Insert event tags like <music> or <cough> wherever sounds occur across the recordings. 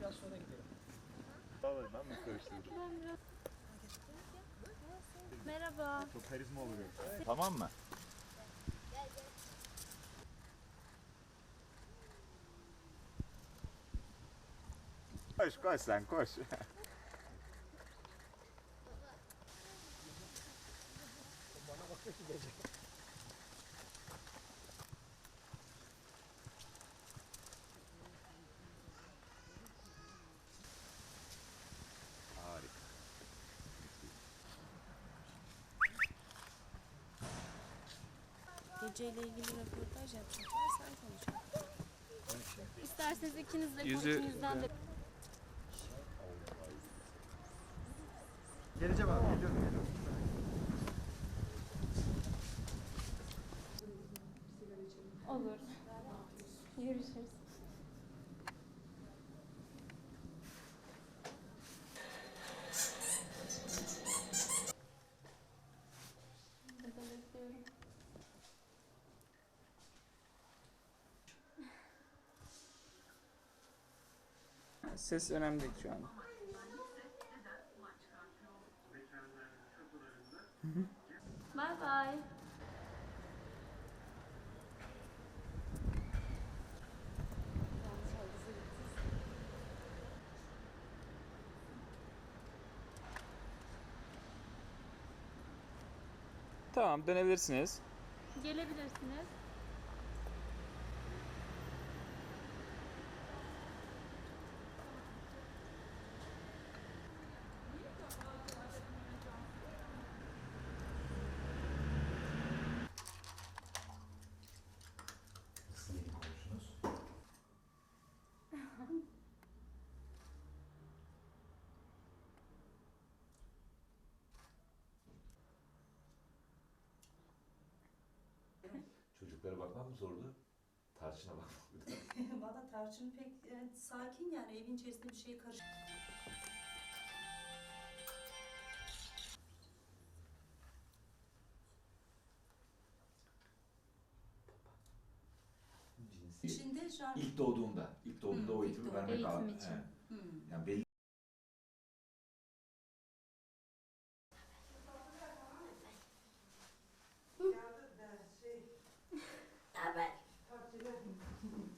biraz sonra gidelim. Vallahi ben mi karıştırdım? Merhaba. Çok karizma oluyor. Evet. Tamam mı? Koş koş sen koş. <laughs> Geceyle ilgili röportaj yapacaklar, sen konuşacaksın. İsterseniz ikiniz de Yüzü- konuşun yüzden de. Geleceğim abi, geliyorum, geliyorum. Olur. Görüşürüz. Ses önemli değil şu an. Bye bye. Tamam dönebilirsiniz. Gelebilirsiniz. Çocuklara bakmak mı zordu? Tarçına bakmak mı? <laughs> Valla Tarçın pek e, sakin yani evin içerisinde bir şey karış. Cinsi. İçinde an... İlk doğduğunda, ilk doğduğunda Hı, o ilk eğitimi doğduğunda. vermek Eğitim lazım. için. He. Hmm. Yani belli Tá bem.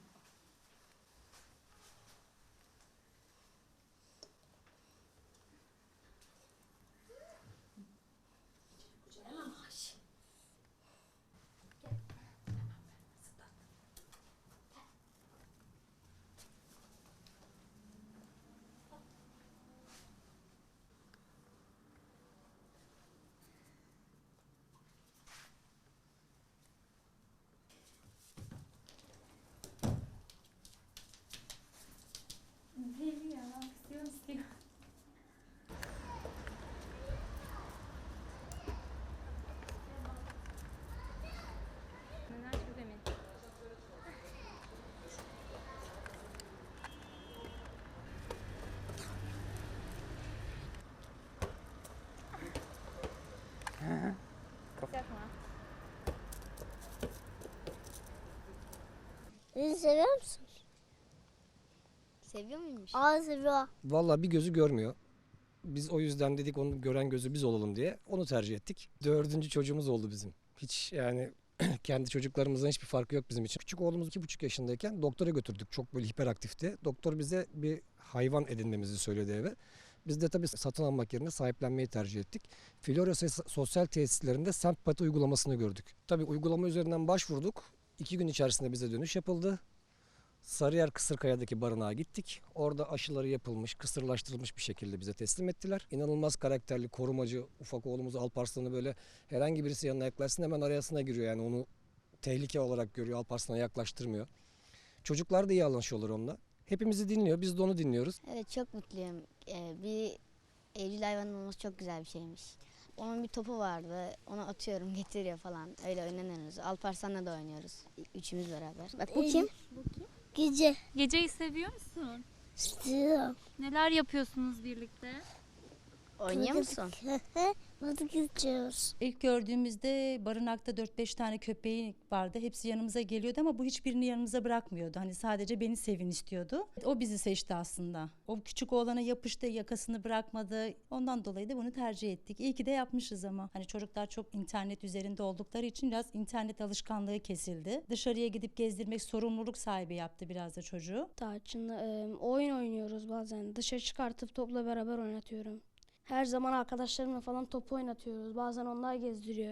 Yapma. Beni seviyor musun? Seviyor muymuş? Aa seviyor. Vallahi bir gözü görmüyor. Biz o yüzden dedik onu gören gözü biz olalım diye onu tercih ettik. Dördüncü çocuğumuz oldu bizim. Hiç yani <clears throat> kendi çocuklarımızdan hiçbir farkı yok bizim için. Küçük oğlumuz iki buçuk yaşındayken doktora götürdük. Çok böyle hiperaktifti. Doktor bize bir hayvan edinmemizi söyledi eve. Biz de tabii satın almak yerine sahiplenmeyi tercih ettik. Florya Sos- sosyal tesislerinde sempati uygulamasını gördük. Tabii uygulama üzerinden başvurduk. İki gün içerisinde bize dönüş yapıldı. Sarıyer Kısırkaya'daki barınağa gittik. Orada aşıları yapılmış, kısırlaştırılmış bir şekilde bize teslim ettiler. İnanılmaz karakterli, korumacı ufak oğlumuz Alparslan'ı böyle herhangi birisi yanına yaklaşsın hemen arasına giriyor. Yani onu tehlike olarak görüyor, Alparslan'a yaklaştırmıyor. Çocuklar da iyi anlaşıyorlar onunla. Hepimizi dinliyor, biz de onu dinliyoruz. Evet çok mutluyum. Ee, bir evcil hayvanın olması çok güzel bir şeymiş. Onun bir topu vardı. Onu atıyorum <laughs> getiriyor falan. Öyle oynanıyoruz. Alparslan'la da oynuyoruz. Üçümüz beraber. Bak bu kim? Gece Geceyi seviyor musun? istiyorum. Neler yapıyorsunuz birlikte? Oynuyor musun? Nasıl gideceğiz? İlk gördüğümüzde barınakta 4-5 tane köpeği vardı. Hepsi yanımıza geliyordu ama bu hiçbirini yanımıza bırakmıyordu. Hani sadece beni sevin istiyordu. O bizi seçti aslında. O küçük oğlana yapıştı, yakasını bırakmadı. Ondan dolayı da bunu tercih ettik. İyi ki de yapmışız ama. Hani çocuklar çok internet üzerinde oldukları için biraz internet alışkanlığı kesildi. Dışarıya gidip gezdirmek sorumluluk sahibi yaptı biraz da çocuğu. Tarçın'la e, oyun oynuyoruz bazen. Dışarı çıkartıp topla beraber oynatıyorum. Her zaman arkadaşlarımla falan top oynatıyoruz. Bazen onlar gezdiriyor.